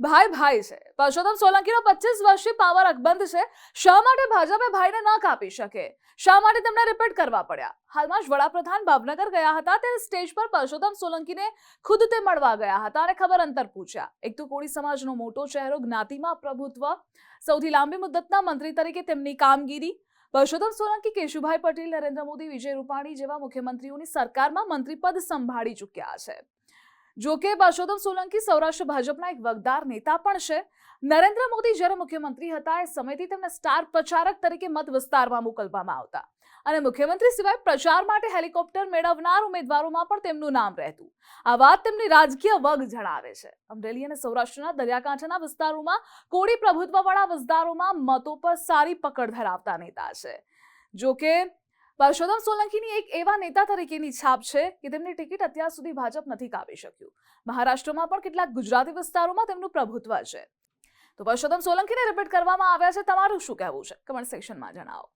ભાઈ ભાઈ છે. પરસોત્તમ સોલંકીનો પચીસ વર્ષથી પાવર અકબંધ છે. શા માટે ભાજપે ભાઈને ન કાપી શકે? શા માટે તેમને રિપીટ કરવા પડ્યા? હાલમાં જ વડાપ્રધાન ભાવનગર ગયા હતા ત્યારે સ્ટેજ પર પરસોત્તમ સોલંકીને ખુદ તે મળવા ગયા હતા અને ખબર અંતર પૂછ્યા. એક તો કોળી સમાજનો મોટો ચહેરો, જ્ઞાતિમાં પ્રભુત્વ, સૌથી લાંબી મુદ્દતના મંત્રી તરીકે તેમની કામગીરી. પરસોત્તમ સોલંકી કેશુભાઈ પટેલ, નરેન્દ્ર મોદી, વિજય રૂપાણી જેવા મુખ્યમંત્રીઓની સરકારમાં મંત્રીપદ સંભાળી ચૂક્યા છે. જો કે પરસોત્તમ સોલંકી સૌરાષ્ટ્ર ભાજપના એક વગદાર નેતા પણ છે. નરેન્દ્ર મોદી જ્યારે મુખ્યમંત્રી હતા, એ સમયથી તેમને સ્ટાર પ્રચારક તરીકે મત વિસ્તારમાં મોકલવામાં આવતા. અને મુખ્યમંત્રી સિવાય પ્રચાર માટે હેલિકોપ્ટર મેળવનાર ઉમેદવારોમાં પણ તેમનું નામ રહેતું. આ વાત તેમની રાજકીય વગ જણાવે છે. અમરેલી અને સૌરાષ્ટ્રના દરિયાકાંઠાના વિસ્તારોમાં કોળી પ્રભુત્વવાળા વિસ્તારોમાં મતો પર સારી પકડ ધરાવતા નેતા છે. જો કે સોલંકીની એક એવા નેતા તરીકેની છાપ છે કે તેમની ટિકિટ અત્યાર સુધી ભાજપ નથી કાપી શક્યું. મહારાષ્ટ્રમાં પણ કેટલાક ગુજરાતી વિસ્તારોમાં તેમનું પ્રભુત્વ છે. તો પરસોત્તમ સોલંકીને રિપીટ કરવામાં આવ્યા છે, તમારું શું કહેવું છે? કમેન્ટ સેક્શનમાં જણાવો.